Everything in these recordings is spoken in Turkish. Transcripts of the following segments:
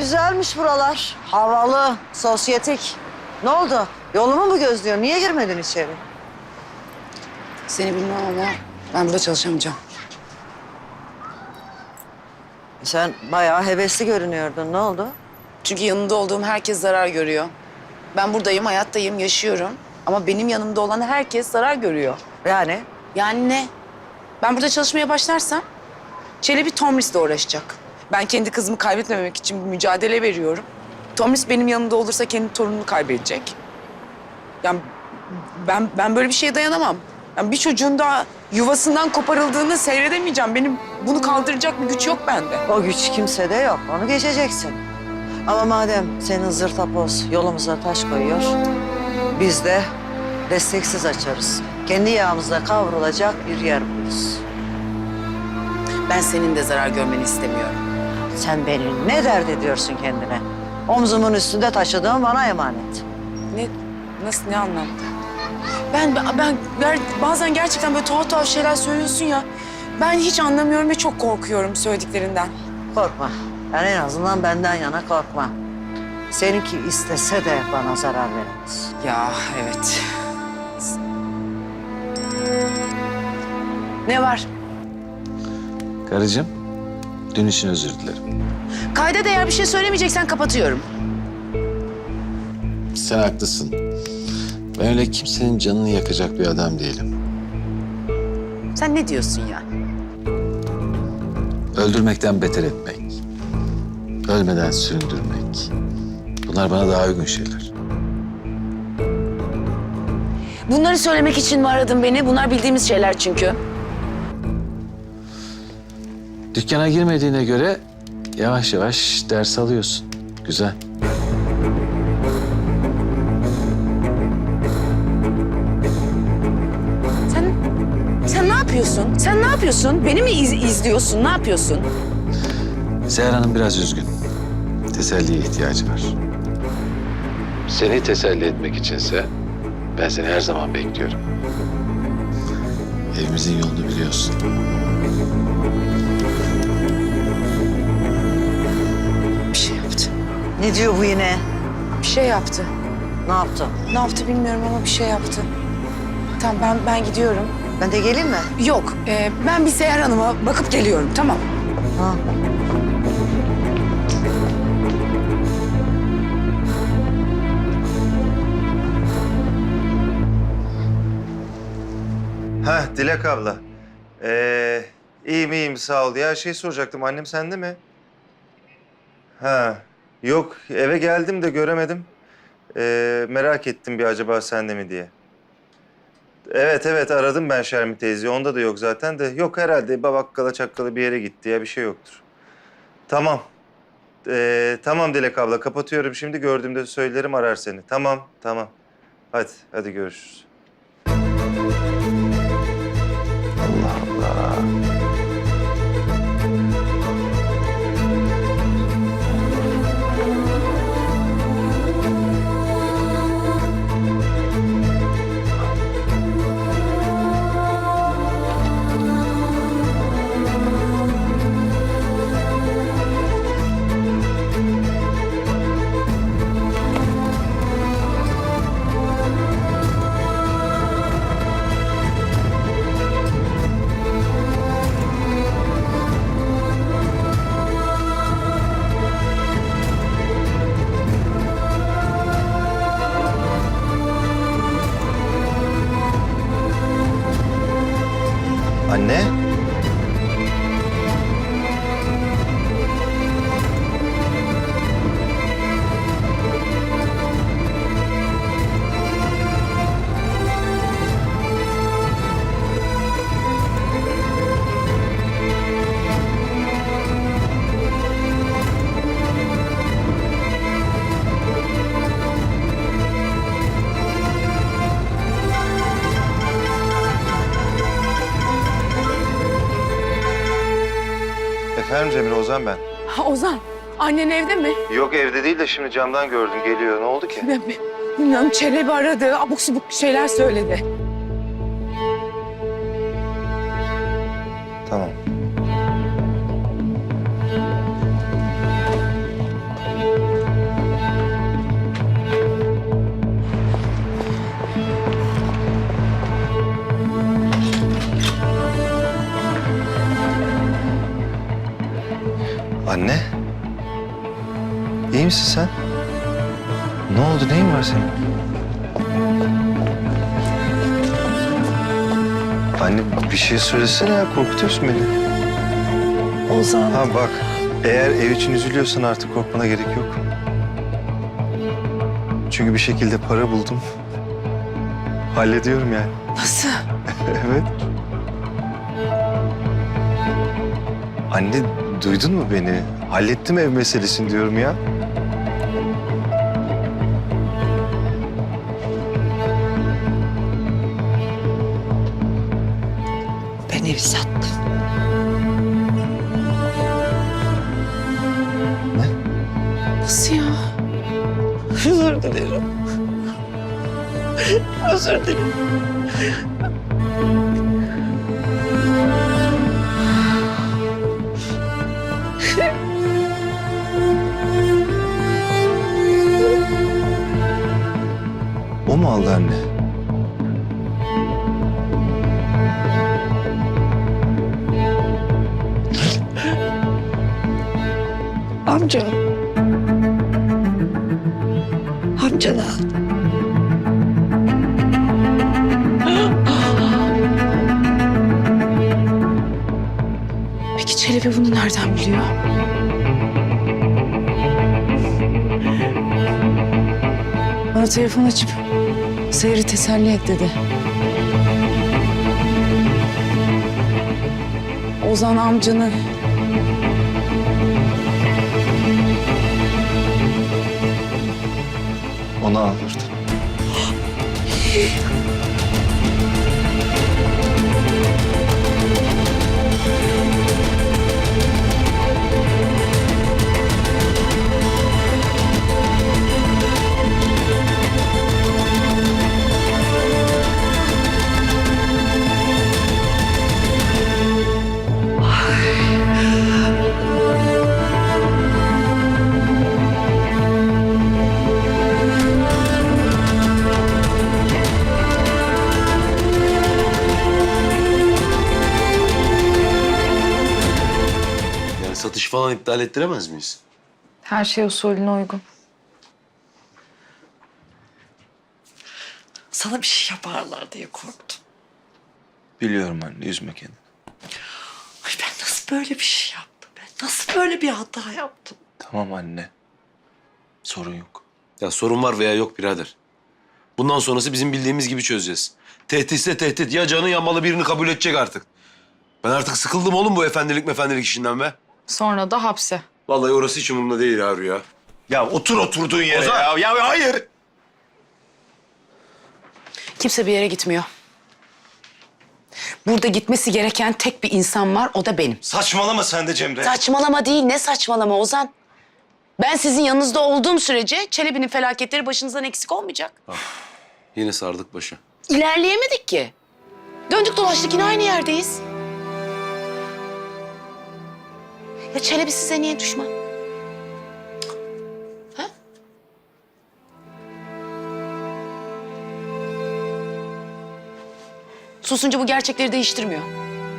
güzelmiş buralar. Havalı, sosyetik. Ne oldu? Yolumu mu gözlüyor? Niye girmedin içeri? Seni bilmem ama ben burada çalışamayacağım. Sen bayağı hevesli görünüyordun. Ne oldu? Çünkü yanında olduğum herkes zarar görüyor. Ben buradayım, hayattayım, yaşıyorum. Ama benim yanımda olan herkes zarar görüyor. Yani Yani ne? Ben burada çalışmaya başlarsam Çelebi Tomris'le uğraşacak. Ben kendi kızımı kaybetmemek için bir mücadele veriyorum. Tomris benim yanımda olursa kendi torununu kaybedecek. Yani ben ben böyle bir şeye dayanamam. Yani bir çocuğun daha yuvasından koparıldığını seyredemeyeceğim. Benim bunu kaldıracak bir güç yok bende. o güç kimsede yok. Onu geçeceksin. Ama madem senin zırtapoz yolumuza taş koyuyor, biz de desteksiz açarız. Kendi yağımızda kavrulacak bir yer buluruz. Ben senin de zarar görmeni istemiyorum. Sen beni ne dert ediyorsun kendine? Omzumun üstünde taşıdığın bana emanet. Ne, nasıl, ne anlamda? Ben, ben, ben ger- bazen gerçekten böyle tuhaf tuhaf şeyler söylüyorsun ya. Ben hiç anlamıyorum ve çok korkuyorum söylediklerinden. Korkma. Yani en azından benden yana korkma. Seninki istese de bana zarar veremez. Ya evet. Ne var? Karıcığım, dün için özür dilerim. Kayda değer bir şey söylemeyeceksen kapatıyorum. Sen haklısın. Ben öyle kimsenin canını yakacak bir adam değilim. Sen ne diyorsun ya? Öldürmekten beter etmek, ölmeden süründürmek. Bunlar bana daha uygun şeyler. Bunları söylemek için mi aradın beni? Bunlar bildiğimiz şeyler çünkü. Dükkana girmediğine göre yavaş yavaş ders alıyorsun. Güzel. Sen sen ne yapıyorsun? Sen ne yapıyorsun? Beni mi iz- izliyorsun? Ne yapıyorsun? Seher Hanım biraz üzgün. Teselliye ihtiyacı var. Seni teselli etmek içinse ben seni her zaman bekliyorum. Evimizin yolunu biliyorsun. Ne diyor bu yine? Bir şey yaptı. Ne yaptı? Ne yaptı bilmiyorum ama bir şey yaptı. Tamam ben ben gidiyorum. Ben de geleyim mi? Yok, e, ben bir Seher Hanım'a bakıp geliyorum. Tamam. Ha. Ha Dilek abla. Ee, iyiyim iyiyim sağ ol. Ya şey soracaktım annem sende mi? Ha yok eve geldim de göremedim. Ee, merak ettim bir acaba sende mi diye. Evet evet aradım ben Şermi teyzeyi. Onda da yok zaten de. Yok herhalde babakkala çakkala bir yere gitti ya bir şey yoktur. Tamam. Ee, tamam Dilek abla kapatıyorum şimdi. Gördüğümde söylerim arar seni. Tamam tamam. Hadi hadi görüşürüz. Allah Allah. Efendim Cemil Ozan ben. Ha, Ozan, annen evde mi? Yok evde değil de şimdi camdan gördüm geliyor. Ne oldu ki? Ben- bilmiyorum, Çelebi aradı, abuk subuk şeyler söyledi. Misin sen? Ne oldu? Neyin var senin? Anne bir şey söylesene ya. Korkutuyorsun beni. Ozan. Ha bak. Eğer ev için üzülüyorsan artık korkmana gerek yok. Çünkü bir şekilde para buldum. Hallediyorum yani. Nasıl? evet. Anne duydun mu beni? Hallettim ev meselesini diyorum ya. Özür dilerim. Telefon açıp Seher'i teselli et dedi. Ozan amcanı Onu aldırdı. falan iptal ettiremez miyiz? Her şey usulüne uygun. Sana bir şey yaparlar diye korktum. Biliyorum anne üzme kendini. Ay ben nasıl böyle bir şey yaptım? Ben nasıl böyle bir hata yaptım? Tamam anne. Sorun yok. Ya sorun var veya yok birader. Bundan sonrası bizim bildiğimiz gibi çözeceğiz. Tehditse tehdit. Ya canı yanmalı birini kabul edecek artık. Ben artık sıkıldım oğlum bu efendilik mefendilik işinden be. Sonra da hapse. Vallahi orası hiç umurumda değil Harun ya. Ya otur oturduğun yere Ozan! ya. Ya hayır. kimse bir yere gitmiyor. Burada gitmesi gereken tek bir insan var, o da benim. Saçmalama sen de Cemre. Saçmalama değil, ne saçmalama Ozan? Ben sizin yanınızda olduğum sürece Çelebi'nin felaketleri başınızdan eksik olmayacak. Yine sardık başı. İlerleyemedik ki. Döndük dolaştık yine aynı yerdeyiz. Ya Çelebi size niye düşman? Ha? Susunca bu gerçekleri değiştirmiyor.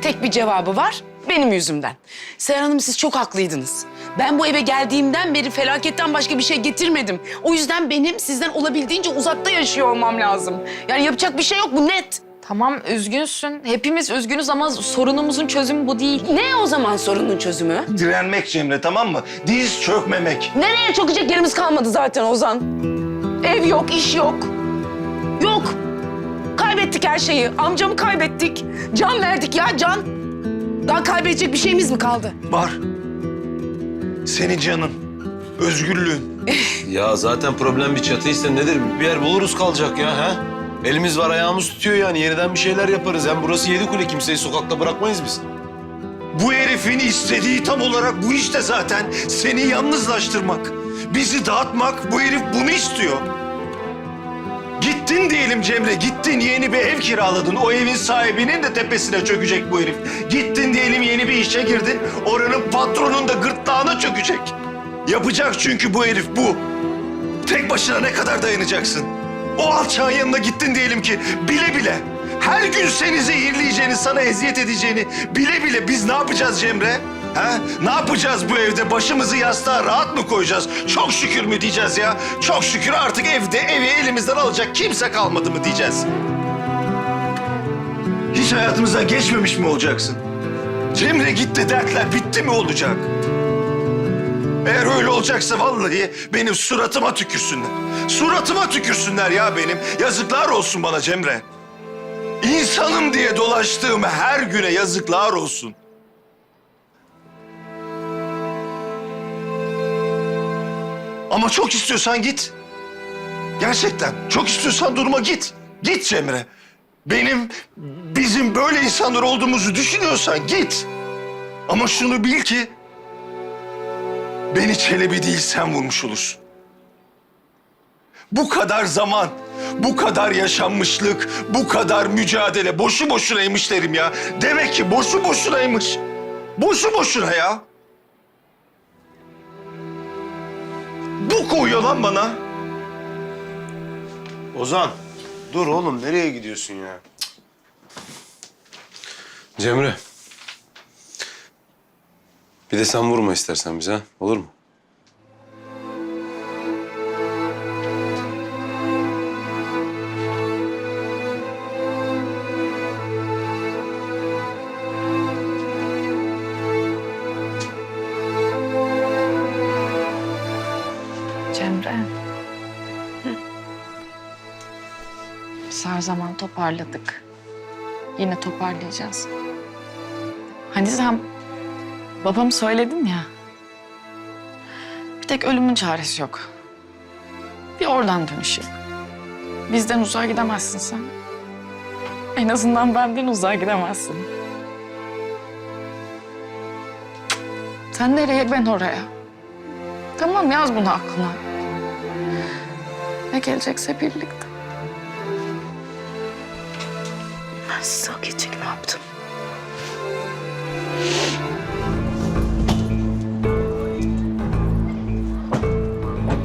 Tek bir cevabı var, benim yüzümden. Seher Hanım siz çok haklıydınız. Ben bu eve geldiğimden beri felaketten başka bir şey getirmedim. O yüzden benim sizden olabildiğince uzakta yaşıyor olmam lazım. Yani yapacak bir şey yok, bu net. Tamam üzgünsün. Hepimiz üzgünüz ama sorunumuzun çözümü bu değil. Ne o zaman sorunun çözümü? Direnmek Cemre tamam mı? Diz çökmemek. Nereye çökecek yerimiz kalmadı zaten Ozan. Ev yok, iş yok. Yok. Kaybettik her şeyi. Amcamı kaybettik. Can verdik ya can. Daha kaybedecek bir şeyimiz mi kaldı? Var. Senin canın. Özgürlüğün. Ya zaten problem bir çatıysa nedir? Bir yer buluruz kalacak ya ha? Elimiz var ayağımız tutuyor yani yeniden bir şeyler yaparız. Hem burası yedi kule kimseyi sokakta bırakmayız biz. Bu herifin istediği tam olarak bu işte zaten. Seni yalnızlaştırmak. Bizi dağıtmak. Bu herif bunu istiyor. Gittin diyelim Cemre, gittin yeni bir ev kiraladın. O evin sahibinin de tepesine çökecek bu herif. Gittin diyelim yeni bir işe girdin. Oranın patronun da gırtlağına çökecek. Yapacak çünkü bu herif bu. Tek başına ne kadar dayanacaksın? O alçağın yanına gittin diyelim ki bile bile. Her gün seni zehirleyeceğini, sana eziyet edeceğini bile bile biz ne yapacağız Cemre? Ha? Ne yapacağız bu evde? Başımızı yastığa rahat mı koyacağız? Çok şükür mü diyeceğiz ya? Çok şükür artık evde evi elimizden alacak kimse kalmadı mı diyeceğiz? Hiç hayatımızdan geçmemiş mi olacaksın? Cemre gitti dertler bitti mi olacak? Eğer öyle olacaksa vallahi benim suratıma tükürsünler. Suratıma tükürsünler ya benim. Yazıklar olsun bana Cemre. İnsanım diye dolaştığım her güne yazıklar olsun. Ama çok istiyorsan git. Gerçekten çok istiyorsan durma git. Git Cemre. Benim, bizim böyle insanlar olduğumuzu düşünüyorsan git. Ama şunu bil ki beni Çelebi değil sen vurmuş olursun. Bu kadar zaman, bu kadar yaşanmışlık, bu kadar mücadele boşu boşunaymış derim ya. Demek ki boşu boşunaymış. Boşu boşuna ya. Bu koyuyor lan bana. Ozan, dur oğlum nereye gidiyorsun ya? Cemre. Bir de sen vurma istersen bize ha, olur mu? Cemre. Her zaman toparladık. Yine toparlayacağız. Hani sen babamı söyledin ya. Bir tek ölümün çaresi yok. Bir oradan dönüş yok. Bizden uzağa gidemezsin sen. En azından benden uzağa gidemezsin. Sen nereye ben oraya. Tamam yaz bunu aklına. Ne gelecekse birlikte. Ben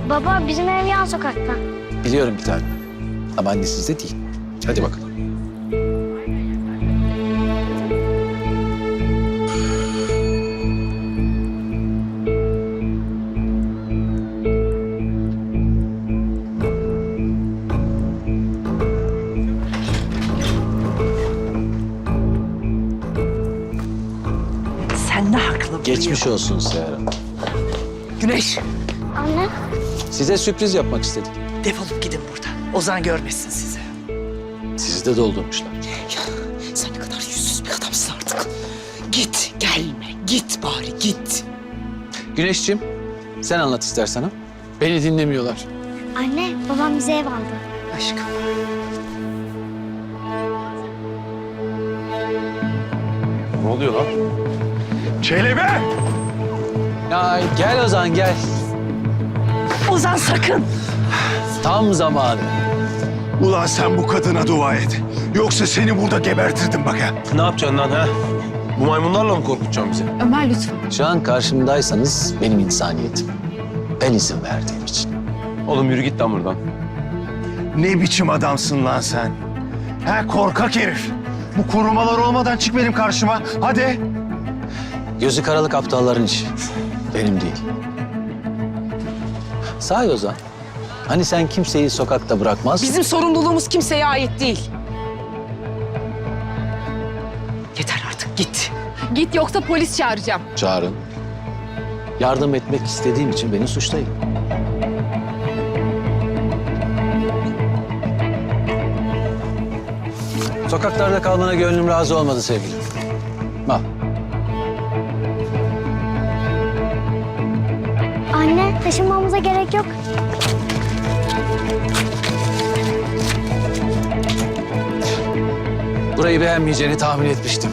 Baba bizim ev yan sokakta. Biliyorum bir tane. Ama annesiz de değil. Hadi bakalım. Sen ne haklı Geçmiş olsun Seher Hanım. Güneş Size sürpriz yapmak istedik. defolup gidin buradan. Ozan görmesin sizi. Sizi de doldurmuşlar. Sen ne kadar yüzsüz bir adamsın artık. Git, gelme. Git bari, git. Güneşciğim, sen anlat istersen ha. Beni dinlemiyorlar. anne babam bize ev aldı. Aşkım. Ne oluyor lan? Çelebi! Ya gel Ozan gel. Ozan sakın. Tam zamanı. Ulan sen bu kadına dua et. Yoksa seni burada gebertirdim bak ha. Ne yapacaksın lan ha? Bu maymunlarla mı korkutacaksın bizi? Ömer lütfen. Şu an karşımdaysanız benim insaniyetim. Ben izin verdiğim için. Oğlum yürü git lan buradan. Ne biçim adamsın lan sen? Ha korkak herif. Bu korumalar olmadan çık benim karşıma. Hadi. Gözü karalık aptalların işi. Benim değil. Sahi Ozan. Hani sen kimseyi sokakta bırakmaz? Bizim sorumluluğumuz kimseye ait değil. Yeter artık, git. Git yoksa polis çağıracağım. Çağırın. Yardım etmek istediğim için beni suçlayın. Sokaklarda kalmana gönlüm razı olmadı sevgilim. Taşınmamıza gerek yok. Burayı beğenmeyeceğini tahmin etmiştim.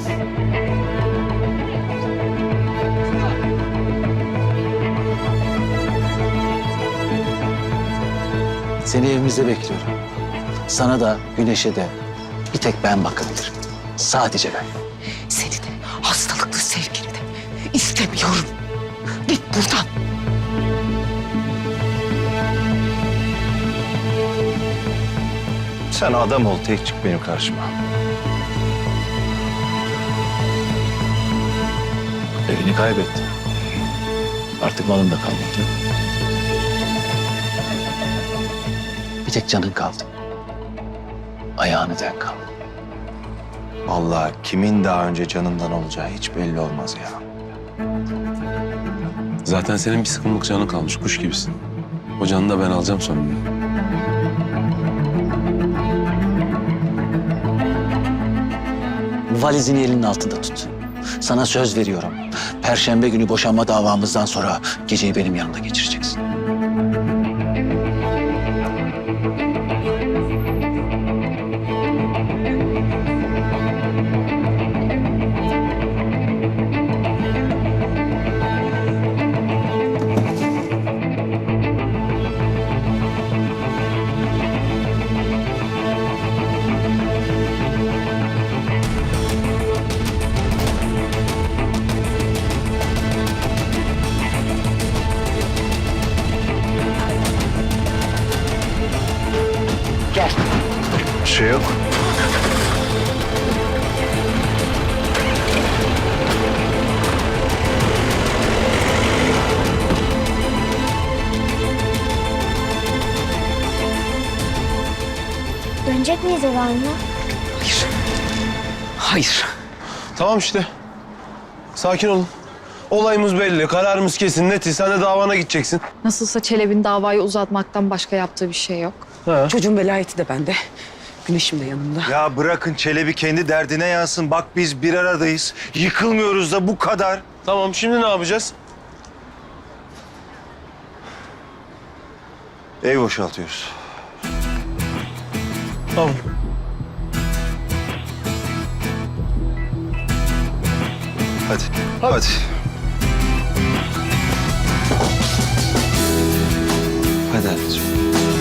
Seni evimizde bekliyorum. Sana da, Güneş'e de bir tek ben bakabilirim. Sadece ben. Seni de, hastalıklı sevgini de istemiyorum. Git buradan. Sen adam ol tek çık benim karşıma. Evini kaybettin. Artık malın da kalmadı. Bir tek canın kaldı. Ayağını denk kaldı. Vallahi kimin daha önce canından olacağı hiç belli olmaz ya. Zaten senin bir sıkımlık canın kalmış. Kuş gibisin. O canını da ben alacağım sonunda. Valizini elinin altında tut. Sana söz veriyorum. Perşembe günü boşanma davamızdan sonra geceyi benim yanımda geçireceksin. Tamam işte. Sakin olun. Olayımız belli, kararımız kesin, netiz. Sen de davana gideceksin. Nasılsa Çelebi'nin davayı uzatmaktan başka yaptığı bir şey yok. Ha. Çocuğun velayeti de bende. Güneşim de yanımda. Ya bırakın Çelebi kendi derdine yansın. Bak biz bir aradayız. Yıkılmıyoruz da bu kadar. Tamam, şimdi ne yapacağız? Ev boşaltıyoruz. Tamam. Hadi. Hadi. Hadi anneciğim.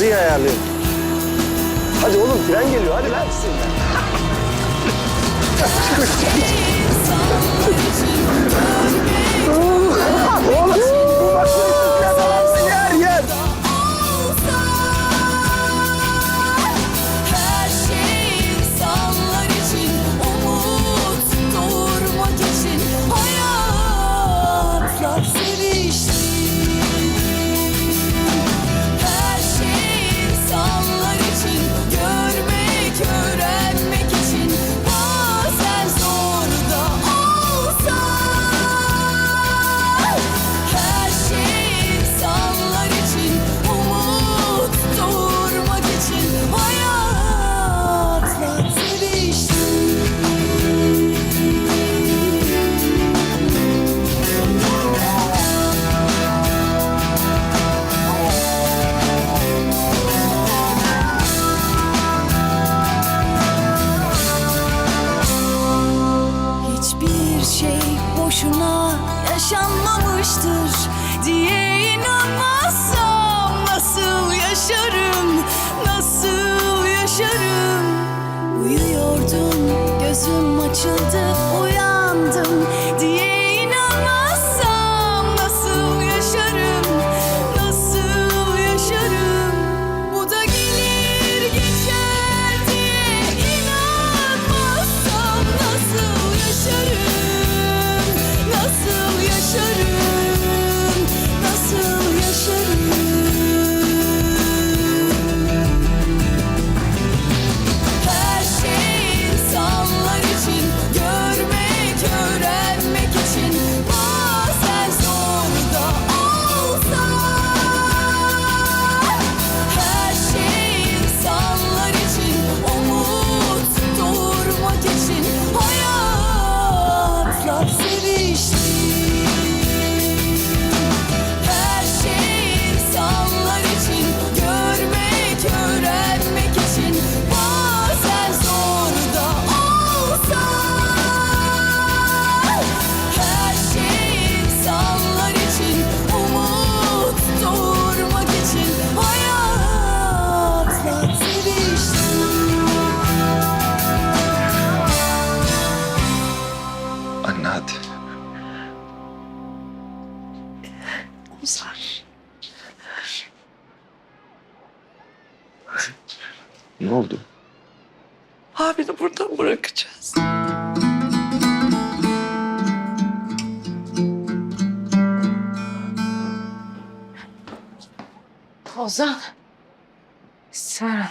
Yazıyı ayarlıyorum. Hadi oğlum tren geliyor. Hadi lan. Oldu? Abini burada bırakacağız. Ozan. Serhan.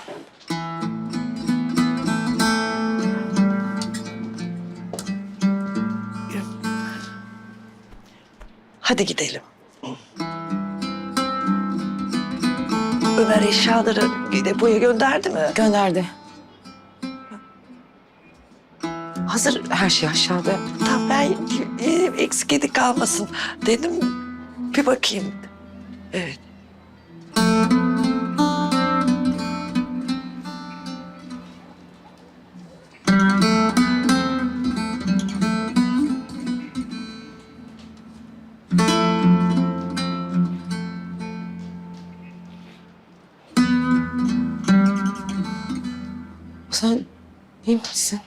Hadi gidelim. Ömer eşyaları depoya gönderdi mi? Gönderdi. Hazır her şey aşağıda. Tamam ben e, eksik yedik kalmasın dedim. Bir bakayım. Evet. İyi misin?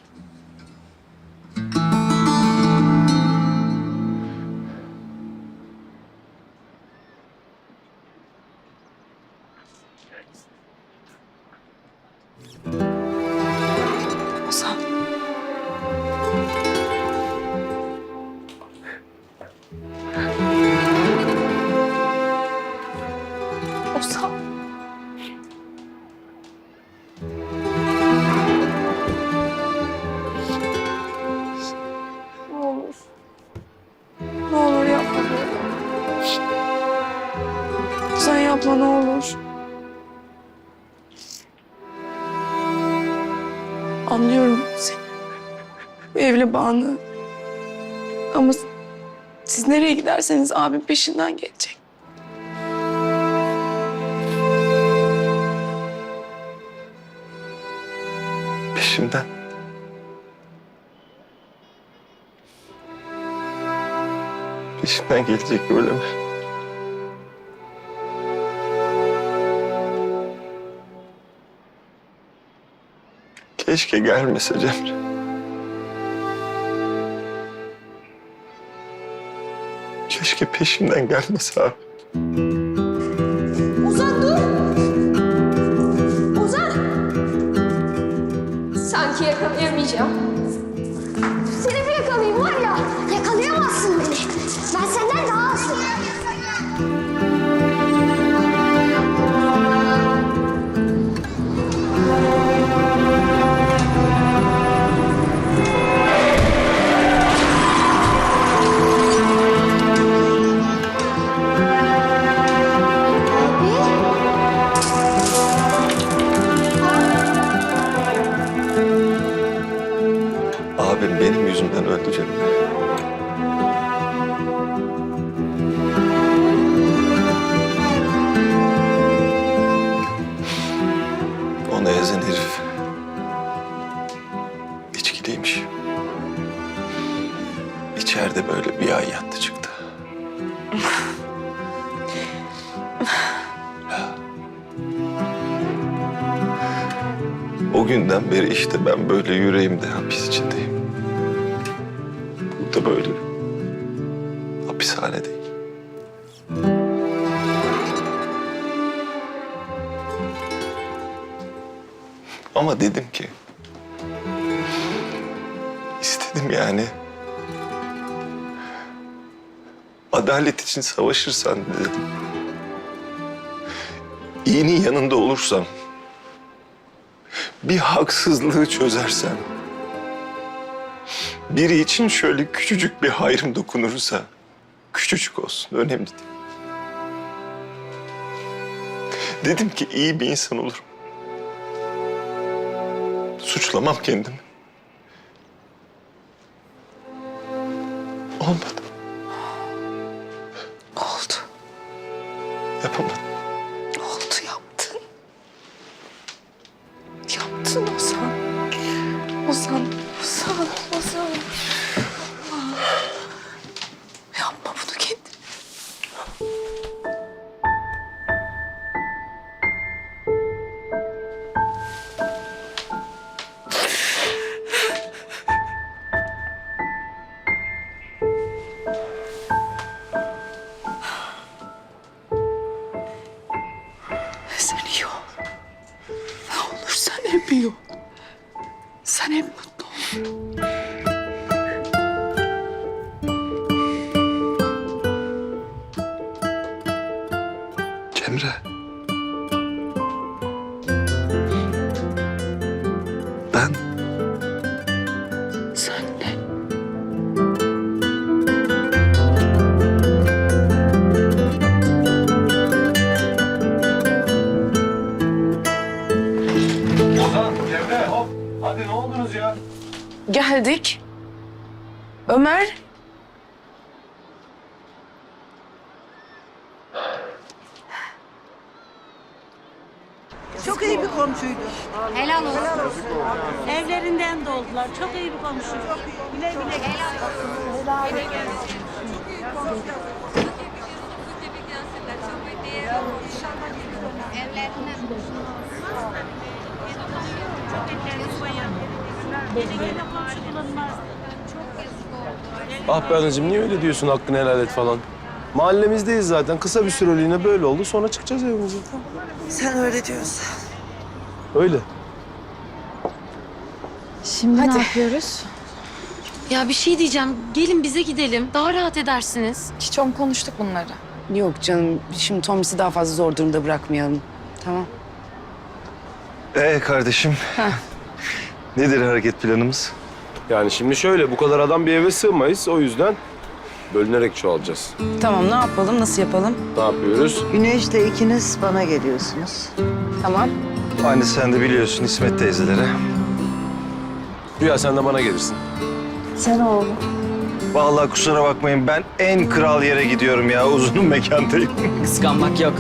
Evli bağını. Ama siz nereye giderseniz abim peşinden gelecek. Peşimden. Peşimden gelecek öyle mi? Keşke gelmese Cemre. Keşke peşimden gelmese abi. Ozan dur! Ozan! Sanki yakalayamayacağım. Öldü Cemre. Ona ezen herif içkiliymiş. İçeride böyle bir ay yattı çıktı. O günden beri işte ben böyle yüreğimde hapis adalet için savaşırsan dedim. İyinin yanında olursam bir haksızlığı çözersem, biri için şöyle küçücük bir hayrım dokunursa, küçücük olsun, önemli değil. Dedim ki iyi bir insan olurum. Suçlamam kendimi. Olmadı. Sen hep mutlu ol. Ah be anacığım niye öyle diyorsun hakkını helal et falan. Mahallemizdeyiz zaten. Kısa bir süreliğine böyle oldu. Sonra çıkacağız evimize. Sen öyle diyorsun. Öyle. Şimdi Hadi. ne yapıyoruz? Ya bir şey diyeceğim. Gelin bize gidelim. Daha rahat edersiniz. Hiç on konuştuk bunları. Yok canım şimdi Tomris'i daha fazla zor durumda bırakmayalım. Tamam. Ee kardeşim. Nedir hareket planımız? Yani şimdi şöyle bu kadar adam bir eve sığmayız. O yüzden bölünerek çoğalacağız. Tamam ne yapalım nasıl yapalım? Ne yapıyoruz? Güneş'le ikiniz bana geliyorsunuz. Tamam. Anne sen de biliyorsun İsmet teyzelere. Rüya sen de bana gelirsin. Sen oğlum. Vallahi kusura bakmayın ben en kral yere gidiyorum ya. Uzunun mekandayım. Kıskanmak yok.